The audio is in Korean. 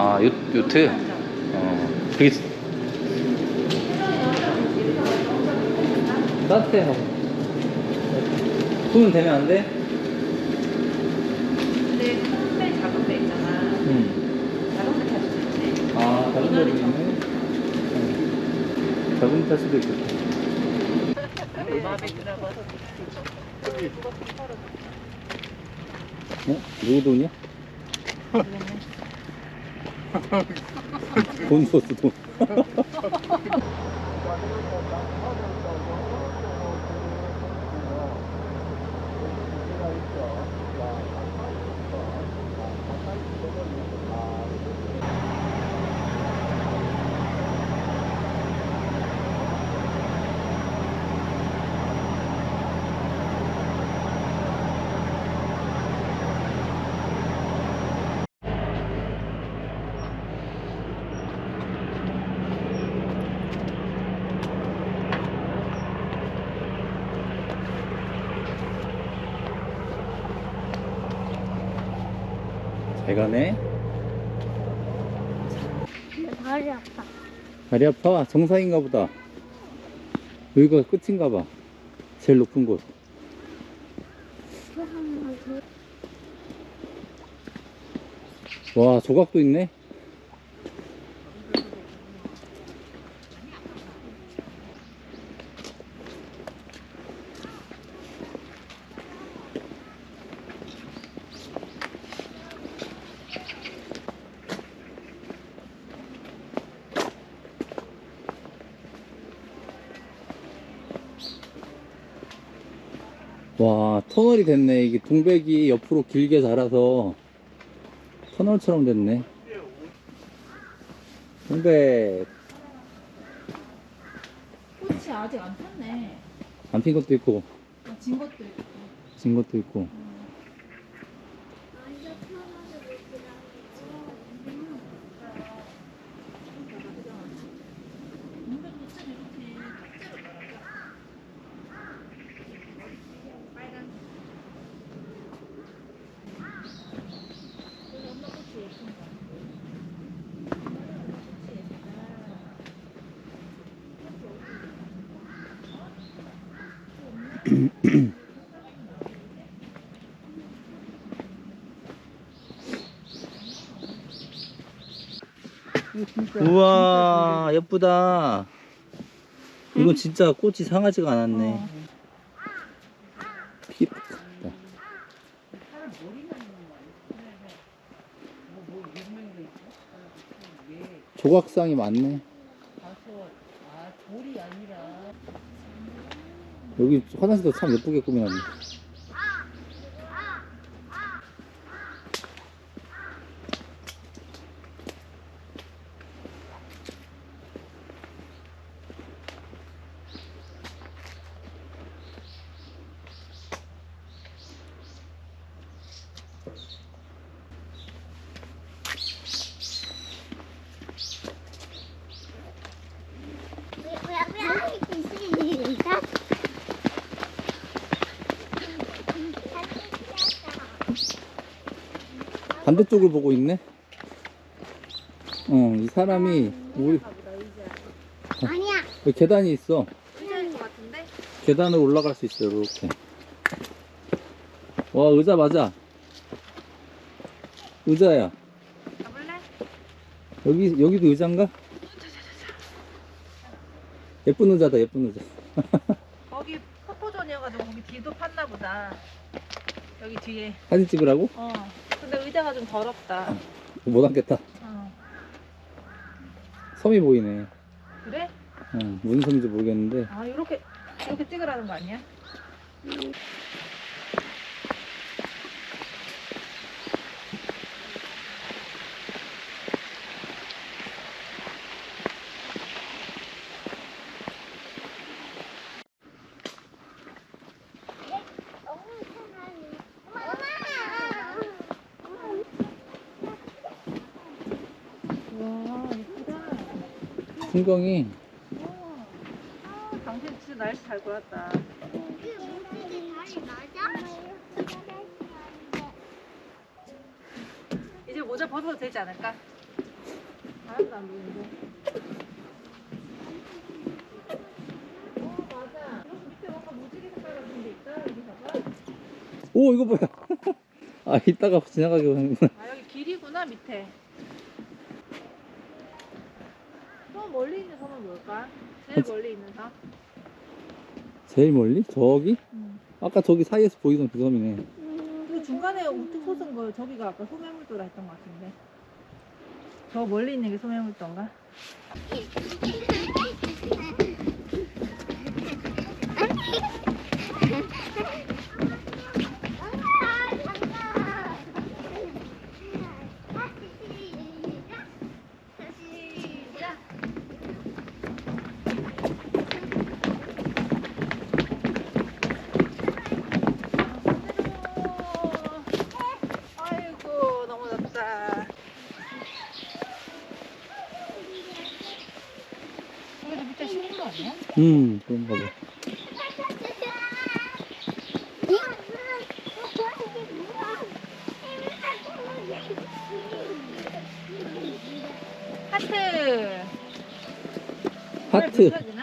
아, 요, 요트? 어, 그게 따뜻해 하고. 손은 되면 안 돼? 근데 큰배 작은 배 있잖아. 응. 작은 배 타도 되지. 아, 다른 데도 있네. 응. 작은 탈 수도 있겠다. 마음에 들어봐서 어? 누구 돈이야? 돈 줬어, 돈. 잘 가네. 근데 다리 아파. 다리 아파? 정상인가 보다. 여기가 끝인가 봐. 제일 높은 곳. 와, 조각도 있네. 와, 터널이 됐네. 이게 동백이 옆으로 길게 자라서 터널처럼 됐네. 동백. 꽃이 아직 안 폈네. 안 핀 것도 있고, 아, 진 것도 있고. 진 것도 있고. 완전 편하게 근데 꽃은 이렇게 짝대로 빨간. 그래서 엄마 꽃이 예쁜 거. 꽃이 예쁘다. 우와, 예쁘다. 이건 진짜 꽃이 상하지가 않았네. 조각상이 많네. 아, 돌이 아니라. 여기 화장실도 참 예쁘게 꾸며놨네. 반대쪽을 보고 있네. 어, 이 사람이 우리 아니야. 여기 계단이 있어. 의자인 것 같은데? 계단을 올라갈 수 있어, 이렇게. 와, 의자 맞아. 의자야. 가볼래? 여기, 여기도 의자인가? 예쁜 의자다, 예쁜 의자. 거기 포토존이어가지고 거기 뒤도 팠나 보다. 여기 뒤에. 사진 찍으라고? 어. 근데 의자가 좀 더럽다. 못 앉겠다. 어. 섬이 보이네. 그래? 어, 무슨 섬인지 모르겠는데. 아, 이렇게 이렇게 찍으라는 거 아니야? 풍경이 아, 당신 진짜 날씨 잘 골랐다. 이제 모자 벗어도 되지 않을까? 잘한다 루인도. 어 맞아. 밑에 뭔가 무지개 색깔 같은 게 있다 여기 봐봐. 오 이거 뭐야 아 이따가 지나가게 하는구나 아 여기 길이구나 밑에. 저 멀리 있는 섬은 뭘까? 제일 멀리 있는 섬? 제일 멀리? 저기? 음. 아까 저기 사이에서 보이던 그 섬이네 그 중간에 우뚝 솟은 거 저기가 아까 소매물도라 했던 것 같은데. 저 멀리 있는 게 소매물도인가? 아이고 너무 덥다. 여기도 밑에 심은 거 아니야? 음 그런가 봐 하트. 하트 아,